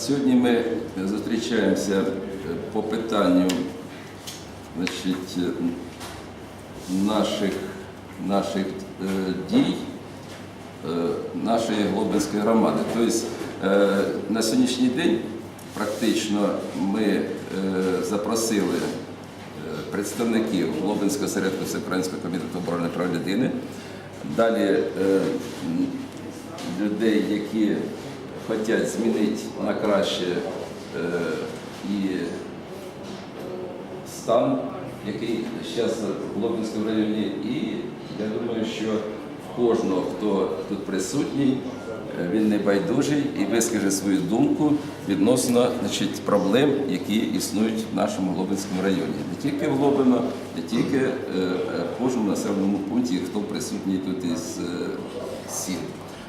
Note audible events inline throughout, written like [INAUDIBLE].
Сьогодні ми зустрічаємося е, по питанню значить, е, наших, наших е, дій нашої Глобинської громади. Тобто на сьогоднішній день практично ми запросили представників Глобинського середку Всеукраїнського комітету оборони прав людини. Далі людей, які хочуть змінити на краще е, і стан, який зараз в Лобінському районі. І я думаю, що кожного, хто тут присутній, е, він не байдужий і вискаже свою думку відносно значить, проблем, які існують в нашому Лобинському районі. Не тільки в Лобино, не тільки е, е, в кожному населеному пункті, хто присутній тут із е, сіл.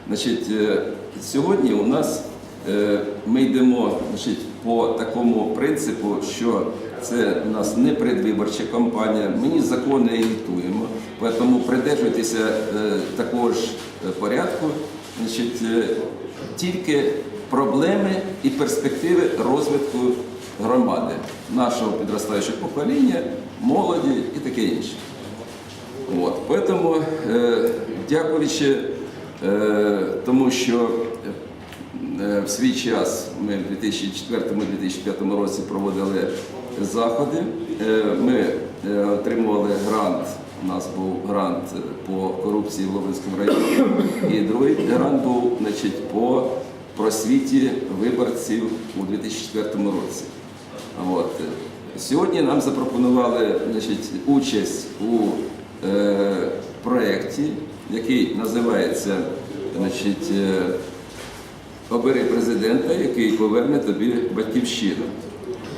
Значить, е, сьогодні у нас е, ми йдемо значить, по такому принципу, що це у нас не предвиборча кампанія, ми ні закон не агітуємо, тому придержуйтеся е, такого ж порядку. Значить, тільки проблеми і перспективи розвитку громади, нашого підростаючого покоління, молоді і таке інше. От, поэтому, е, дякуючи тому, що е, в свій час ми в 2004-2005 році проводили заходи, е, ми е, отримували грант. У нас був грант по корупції в Лобинському районі, і другий грант був значить, по просвіті виборців у 2004 році. От. Сьогодні нам запропонували значить, участь у е, проєкті, який називається значить, е, Обери президента, який поверне тобі батьківщину.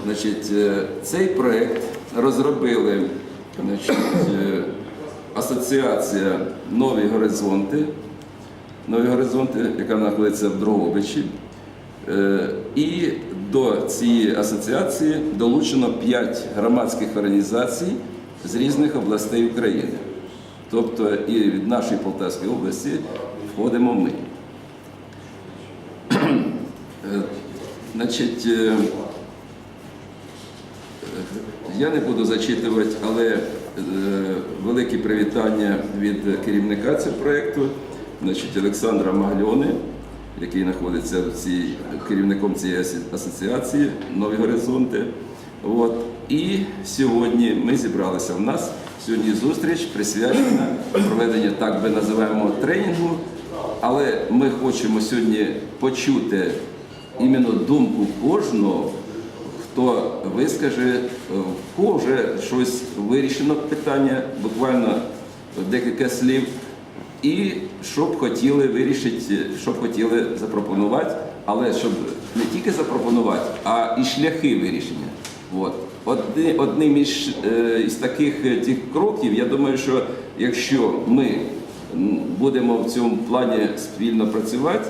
Значить, е, цей проєкт розробили значить, е, Асоціація Нові горизонти, Нові горизонти, яка знаходиться в Дрогобичі. І до цієї асоціації долучено 5 громадських організацій з різних областей України. Тобто і від нашої Полтавської області входимо ми. [CLEARS THROAT] Е, Значить, е, я не буду зачитувати, але е, велике привітання від керівника цього проєкту, значить, Олександра Магльони, який знаходиться в цій, керівником цієї асоціації Нові Горизонти. От. І сьогодні ми зібралися. У нас сьогодні зустріч присвячена проведенню, так би називаємо, тренінгу, але ми хочемо сьогодні почути іменно думку кожного, хто вискаже, е, в кого вже щось вирішено питання, буквально декілька слів, і що б хотіли вирішити, що б хотіли запропонувати, але щоб не тільки запропонувати, а і шляхи вирішення. От. Одни, одним із, е, із таких е, тих кроків, я думаю, що якщо ми будемо в цьому плані спільно працювати,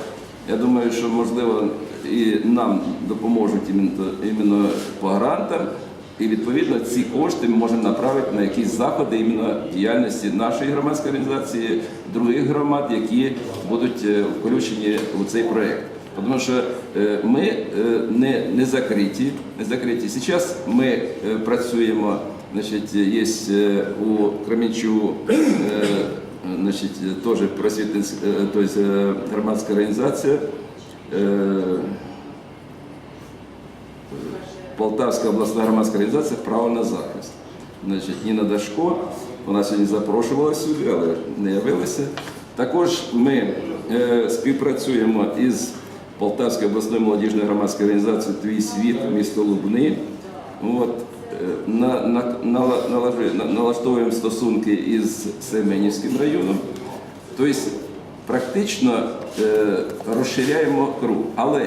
я думаю, що можливо і нам допоможуть іменно, іменно по грантам, і відповідно ці кошти ми можемо направити на якісь заходи іменно діяльності нашої громадської організації, других громад, які будуть е, включені у цей проєкт. Тому що ми е, не, не закриті. Не закриті. Зараз ми е, працюємо, значить, є у значить, теж тобто громадська організація. Полтавська обласна громадська організація право на захист. Значить, Ніна Дашко, вона сьогодні запрошувала сюди, але не явилася. Також ми е, співпрацюємо із Полтавською обласною молодіжною громадською організацією Твій світ, місто Лубни. От, е, на, на, на- налаштовуємо стосунки із Семенівським районом. Тобто практично е, розширяємо круг. Але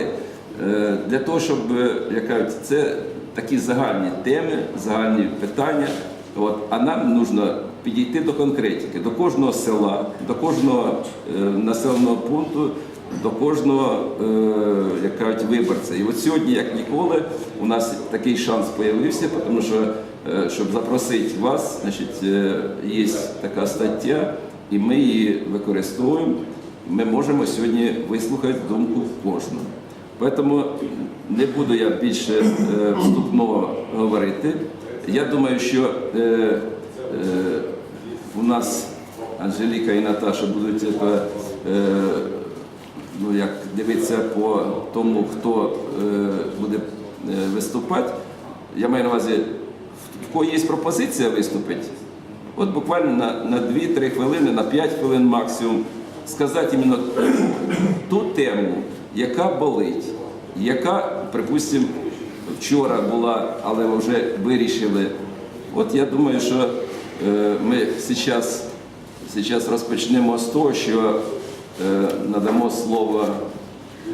е, для того, щоб е, як кажуть, це такі загальні теми, загальні питання, от, а нам потрібно підійти до конкретики, до кожного села, до кожного е, населеного пункту, до кожного е, як кажуть, виборця. І от сьогодні, як ніколи, у нас такий шанс з'явився, тому що е, щоб запросити вас, значить, е, є така стаття, і ми її використовуємо. Ми можемо сьогодні вислухати думку кожного. Тому не буду я більше вступного говорити. Я думаю, що у нас Анжеліка і Наташа будуть е, ну, як дивитися по тому, хто е, буде е, виступати. Я маю на увазі, в кого є пропозиція виступити, от буквально на, на 2-3 хвилини, на 5 хвилин максимум, сказати іменно [CLEARS THROAT] ту тему, яка болить, яка, припустимо, вчора була, але вже вирішили. От я думаю, що е, ми зараз, зараз розпочнемо з того, що надамо слово,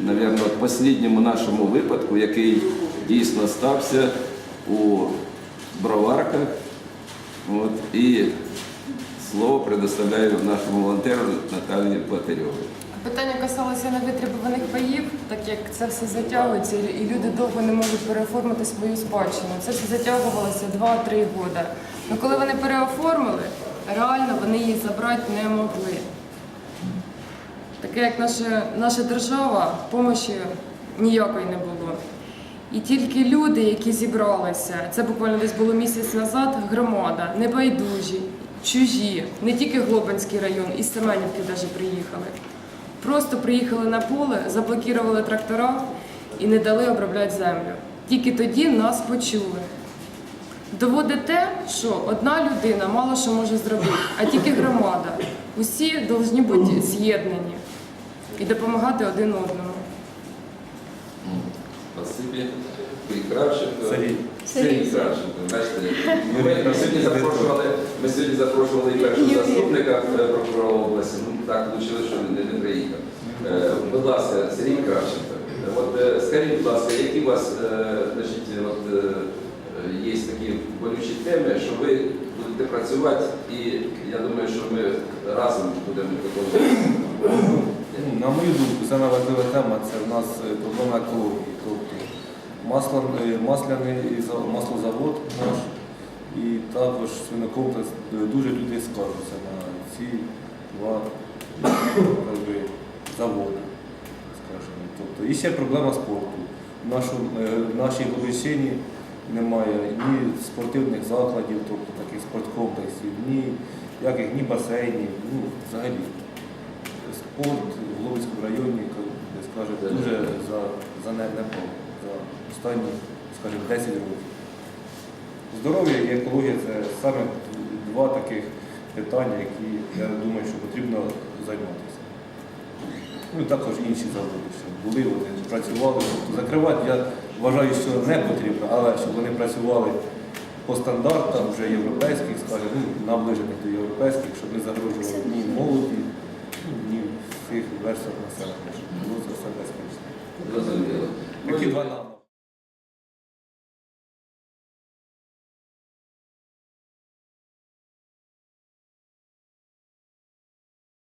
мабуть, останньому нашому випадку, який дійсно стався у броварках. От, і слово предоставляю нашому волонтеру Наталії Платарьовій. Питання касалося невитребуваних паїв, так як це все затягується, і люди довго не можуть переоформити свою спадщину. Це все затягувалося 2-3 роки. Ну коли вони переоформили, реально вони її забрати не могли. Таке як наша, наша держава, помощі ніякої не було. І тільки люди, які зібралися, це буквально десь було місяць назад, громада, небайдужі, чужі, не тільки Глобинський район, із Семенівки навіть приїхали. Просто приїхали на поле, заблокували трактора і не дали обробляти землю. Тільки тоді нас почули. Доводить те, що одна людина мало що може зробити, а тільки громада. Усі повинні бути з'єднані і допомагати один одному. Спасибі. Кравченко. Сергій. Сергій Кравченко. Бачите, ми, ми сьогодні запрошували, ми сьогодні запрошували і першого заступника е, прокурора області. Ну так вийшло, що він не, приїхав. Е, будь ласка, Сергій Кравченко. От е, скажіть, будь ласка, які у вас е, значить, от, е, є такі болючі теми, що ви будете працювати, і я думаю, що ми разом будемо виконувати. Ну, На мою думку, саме важлива тема це в нас е, проблема екології. Тобто масло, е, масляний маслозавод наш і також свинокомплекс. Е, Дуже люди скаржаться на ці два як заводи. Скажімо. Тобто, і ще проблема спорту. В, нашому, е, в нашій Глобищині немає ні спортивних закладів, тобто таких спорткомплексів, ні яких, ні басейнів, ну, взагалі спорт в Луцькому районі, як ви дуже за, занепав за останні, скажімо, 10 років. Здоров'я і екологія це саме два таких питання, які я думаю, що потрібно займатися. Ну і також інші заводи, що були, вони працювали. Тобто закривати я вважаю, що не потрібно, але щоб вони працювали по стандартам вже європейських, скажімо, ну, наближених до європейських, щоб не загрожували ні молоді, верстах населення, щоб було це все безпечно. Такі Ну, два нам.